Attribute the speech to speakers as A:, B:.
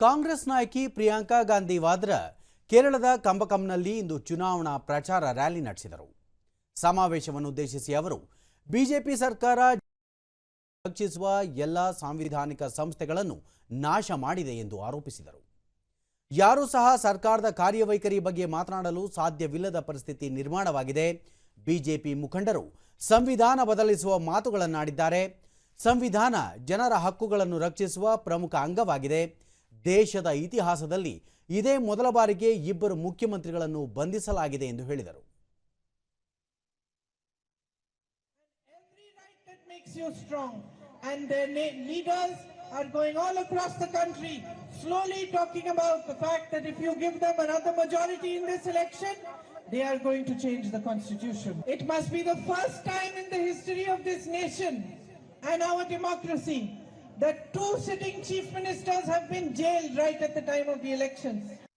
A: ಕಾಂಗ್ರೆಸ್ ನಾಯಕಿ ಪ್ರಿಯಾಂಕಾ ಗಾಂಧಿ ವಾದ್ರಾ ಕೇರಳದ ಕಂಬಕಂನಲ್ಲಿ ಇಂದು ಚುನಾವಣಾ ಪ್ರಚಾರ ರ್ಯಾಲಿ ನಡೆಸಿದರು. ಸಮಾವೇಶವನ್ನು ಉದ್ದೇಶಿಸಿ ಅವರು, ಬಿಜೆಪಿ ಸರ್ಕಾರ ರಕ್ಷಿಸುವ ಎಲ್ಲ ಸಾಂವಿಧಾನಿಕ ಸಂಸ್ಥೆಗಳನ್ನು ನಾಶ ಮಾಡಿದೆ ಎಂದು ಆರೋಪಿಸಿದರು. ಯಾರೂ ಸಹ ಸರ್ಕಾರದ ಕಾರ್ಯವೈಖರಿ ಬಗ್ಗೆ ಮಾತನಾಡಲು ಸಾಧ್ಯವಿಲ್ಲದ ಪರಿಸ್ಥಿತಿ ನಿರ್ಮಾಣವಾಗಿದೆ. ಬಿಜೆಪಿ ಮುಖಂಡರು ಸಂವಿಧಾನ ಬದಲಿಸುವ ಮಾತುಗಳನ್ನಾಡಿದ್ದಾರೆ. ಸಂವಿಧಾನ ಜನರ ಹಕ್ಕುಗಳನ್ನು ರಕ್ಷಿಸುವ ಪ್ರಮುಖ ಅಂಗವಾಗಿದೆ. ದೇಶದ ಇತಿಹಾಸದಲ್ಲಿ ಇದೇ ಮೊದಲ ಬಾರಿಗೆ ಇಬ್ಬರು ಮುಖ್ಯಮಂತ್ರಿಗಳನ್ನು ಬಂಧಿಸಲಾಗಿದೆ ಎಂದು ಹೇಳಿದರು
B: they are going to change the constitution. It must be the first time in the history of this nation and our democracy that two sitting chief ministers have been jailed right at the time of the elections.